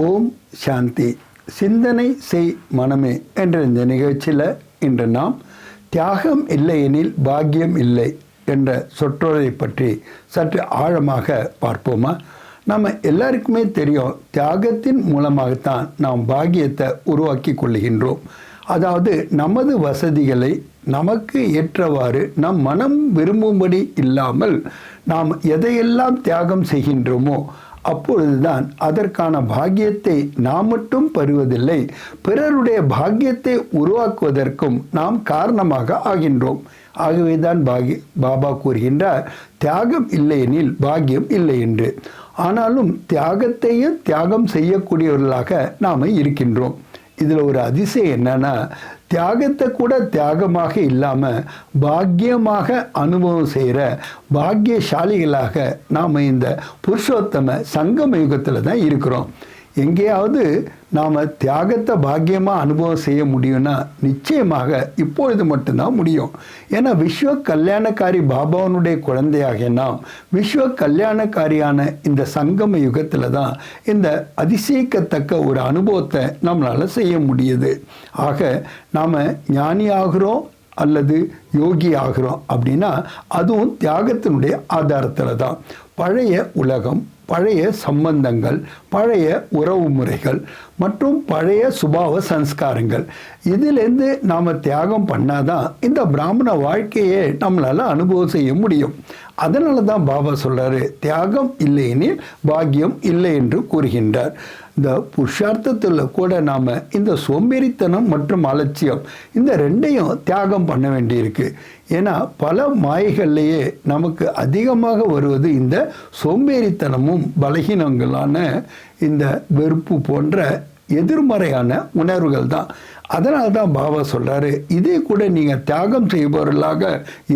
ஓம் சாந்தி. சிந்தனை செய் மனமே என்ற இந்த நிகழ்ச்சியில் இன்று நாம் தியாகம் இல்லையெனில் பாக்கியம் இல்லை என்ற சொற்றொடரை பற்றி சற்று ஆழமாக பார்ப்போமா? நம்ம எல்லாருக்குமே தெரியும் தியாகத்தின் மூலமாகத்தான் நாம் பாக்கியத்தை உருவாக்கி கொள்கின்றோம் அதாவது நமது வசதிகளை நமக்கு ஏற்றவாறு நம் மனம் விரும்பும்படி இல்லாமல் நாம் எதையெல்லாம் தியாகம் செய்கின்றோமோ அப்பொழுதுதான் அதற்கான பாக்கியத்தை நாம் மட்டும் பெறுவதில்லை பிறருடைய பாக்கியத்தை உருவாக்குவதற்கும் நாம் காரணமாக ஆகின்றோம். ஆகவேதான் பாகி பாபா கூறுகின்றார் தியாகம் இல்லையெனில் பாக்கியம் இல்லை என்று. ஆனாலும் தியாகத்தையும் தியாகம் செய்யக்கூடியவர்களாக நாம் இருக்கின்றோம். இதில் ஒரு அதிசயம் என்னன்னா தியாகத்தை கூட தியாகமாக இல்லாமல் பாக்கியமாக அனுபவம் செய்கிற பாக்கியசாலிகளாக நாம் இந்த புருஷோத்தம சங்கம யுகத்தில் தான் இருக்கிறோம். எங்கேயாவது நாம் தியாகத்தை பாக்கியமாக அனுபவம் செய்ய முடியும்னா நிச்சயமாக இப்பொழுது மட்டும்தான் முடியும். ஏன்னா விஸ்வ கல்யாணக்காரி பாபாவனுடைய குழந்தையாக நாம் விஸ்வ கல்யாணக்காரியான இந்த சங்கம யுகத்தில் தான் இந்த அதிசயிக்கத்தக்க ஒரு அனுபவத்தை நம்மளால் செய்ய முடியுது. ஆக நாம் ஞானி ஆகிறோம் அல்லது யோகி ஆகிறோம் அப்படின்னா அதுவும் தியாகத்தினுடைய ஆதாரத்தில் தான். பழைய உலகம் பழைய சம்பந்தங்கள் பழைய உறவு முறைகள் மற்றும் பழைய சுபாவ சன்ஸ்காரங்கள் இதிலேருந்து நாம் தியாகம் பண்ணாதான் இந்த பிராமண வாழ்க்கையை நம்மளால் அனுபவம் செய்ய முடியும். அதனால தான் பாபா சொல்கிறாரு தியாகம் இல்லையெனில் பாக்கியம் இல்லை என்று கூறுகின்றார். இந்த புருஷார்த்தத்தில் கூட நாம் இந்த சோம்பேறித்தனம் மற்றும் அலட்சியம் இந்த ரெண்டையும் தியாகம் பண்ண வேண்டியிருக்கு. ஏன்னா பல மாய்கள்லேயே நமக்கு அதிகமாக வருவது இந்த சோம்பேறித்தனமும் பலகீனங்களான இந்த வெறுப்பு போன்ற எதிர்மறையான உணர்வுகள் தான் அதனால தான் பாபா சொல்கிறாரு இதே கூட நீங்கள் தியாகம் செய்பவர்களாக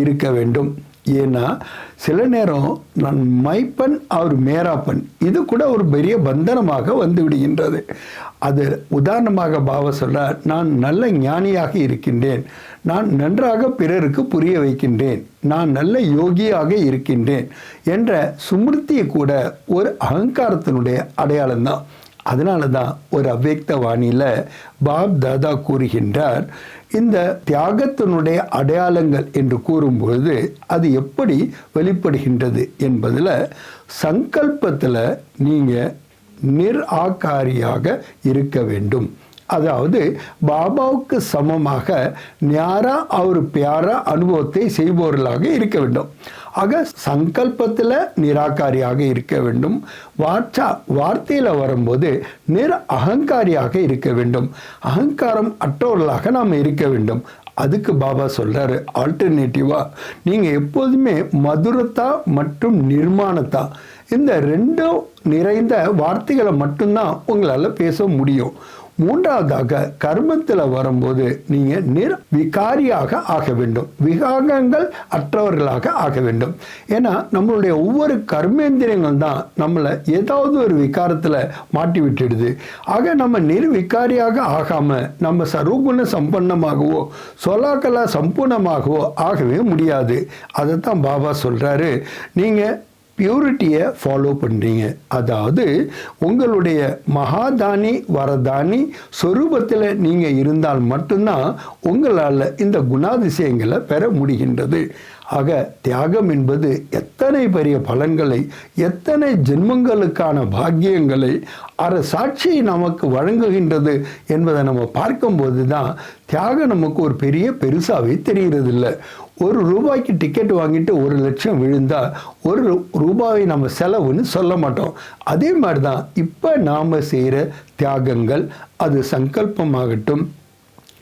இருக்க வேண்டும். ஏன்னா சில நேரம் நான் மைப்பன் அவர் மேராப்பன் இது கூட ஒரு பெரிய பந்தனமாக வந்து விடுகின்றது. அது உதாரணமாக பாவ சொல்ல நான் நல்ல ஞானியாக இருக்கின்றேன். நான் நன்றாக பிறருக்கு புரிய வைக்கின்றேன். நான் நல்ல யோகியாக இருக்கின்றேன் என்ற சுமிருத்தியை கூட ஒரு அகங்காரத்தினுடைய அடையாளம்தான். அதனால தான் ஒரு அவ்யக்த வாணியில் பாப் தாதா கூறுகின்றார் இந்த தியாகத்தினுடைய அடையாளங்கள் என்று கூறும்பொழுது அது எப்படி வெளிப்படுகின்றது என்பதில் சங்கல்பத்தில் நீங்கள் நிர்ஆக்காரியாக இருக்க வேண்டும். அதாவது பாபாவுக்கு சமமாக ஞாரா அவர் பியாரா அனுபவத்தை செய்பவர்களாக இருக்க வேண்டும். ஆக சங்கல்பத்தில் நிராகாரியாக இருக்க வேண்டும். வாட்சா வார்த்தையில் வரும்போது நிர் அகங்காரியாக இருக்க வேண்டும். அகங்காரம் அற்றவர்களாக நாம் இருக்க வேண்டும். அதுக்கு பாபா சொல்கிறாரு ஆல்டர்னேட்டிவாக நீங்கள் எப்போதுமே மதுரத்தா மற்றும் நிர்மாணத்தா இந்த ரெண்டும் நிறைந்த வார்த்தைகளை மட்டும்தான் உங்களால் பேச முடியும். மூன்றாவதாக கர்மத்தில் வரும்போது நீங்கள் நிர் விகாரியாக ஆக வேண்டும். விகாகங்கள் அற்றவர்களாக ஆக வேண்டும். ஏன்னா நம்மளுடைய ஒவ்வொரு கர்மேந்திரியங்கள் தான் நம்மளை ஏதாவது ஒரு விகாரத்தில் மாட்டி விட்டுடுது. ஆக நம்ம நிர்விகாரியாக ஆகாமல் நம்ம சர்வகுண சம்பன்னமாகவோ சொலாக்கலா சம்பூர்ணமாகவோ ஆகவே முடியாது. அதை தான் பாபா சொல்கிறாரு நீங்கள் பியூரிட்டியை ஃபாலோ பண்ணுறீங்க அதாவது உங்களுடைய மகாதானி வரதானி சொரூபத்தில் நீங்கள் இருந்தால் மட்டும்தான் உங்களால் இந்த குணாதிசயங்களை பெற முடிகின்றது. ஆக தியாகம் என்பது எத்தனை பெரிய பலன்களை எத்தனை ஜென்மங்களுக்கான பாக்கியங்களை அற சாட்சியை நமக்கு வழங்குகின்றது என்பதை நம்ம பார்க்கும்போது தான் தியாகம் நமக்கு ஒரு பெரிய பெருசாகவே தெரிகிறதில்ல. ஒரு ரூபாய்க்கு டிக்கெட் வாங்கிட்டு ஒரு லட்சம் விழுந்தால் ஒரு ரூபாயை நம்ம செலவுன்னு சொல்ல மாட்டோம். அதே மாதிரி தான் இப்போ நாம் செய்கிற தியாகங்கள் அது சங்கல்பமாகட்டும்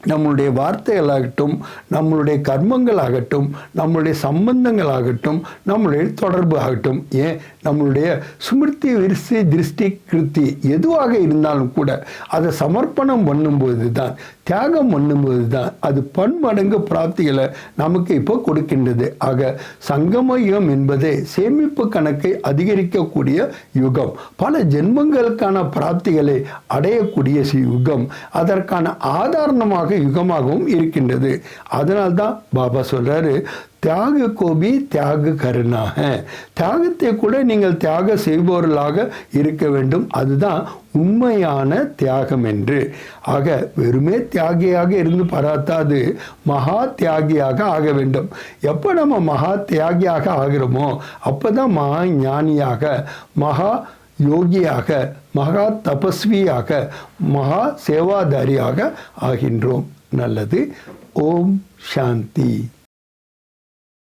நம்மளுடைய வார்த்தைகளாகட்டும் நம்மளுடைய கர்மங்கள் ஆகட்டும் நம்மளுடைய சம்பந்தங்களாகட்டும் நம்மளுடைய தொடர்பு ஆகட்டும் ஏன்? நம்மளுடைய சுமிருத்தி விரிசி திருஷ்டி கிருத்தி எதுவாக இருந்தாலும் கூட அதை சமர்ப்பணம் பண்ணும்போது தான் தியாகம் பண்ணும்போது தான் அது பன்மடங்கு பிராப்திகளை நமக்கு இப்போ கொடுக்கின்றது. ஆக சங்கம யுகம் என்பதே சேமிப்பு கணக்கை அதிகரிக்கக்கூடிய யுகம். பல ஜென்மங்களுக்கான பிராப்திகளை அடையக்கூடிய யுகம். அதற்கான ஆதாரணமாக யுகமாக யுகமாகவும் இருக்கின்றது. அதனால்தான் பாபா சொல்றாரு தியாக கோபி தியாக கருணாக. தியாகத்தை கூட நீங்கள் தியாக செய்பவர்களாக இருக்க வேண்டும். அதுதான் உண்மையான தியாகம் என்று. ஆக வெறுமே தியாகியாக இருந்து பராத்தாது மகா தியாகியாக ஆக வேண்டும். எப்போ நம்ம மகா தியாகியாக ஆகிறோமோ அப்போ தான் மகா ஞானியாக மகா யோகியாக மகா தபஸ்வியாக மகா சேவாதாரியாக ஆகின்றோம். நல்லது. ஓம் சாந்தி.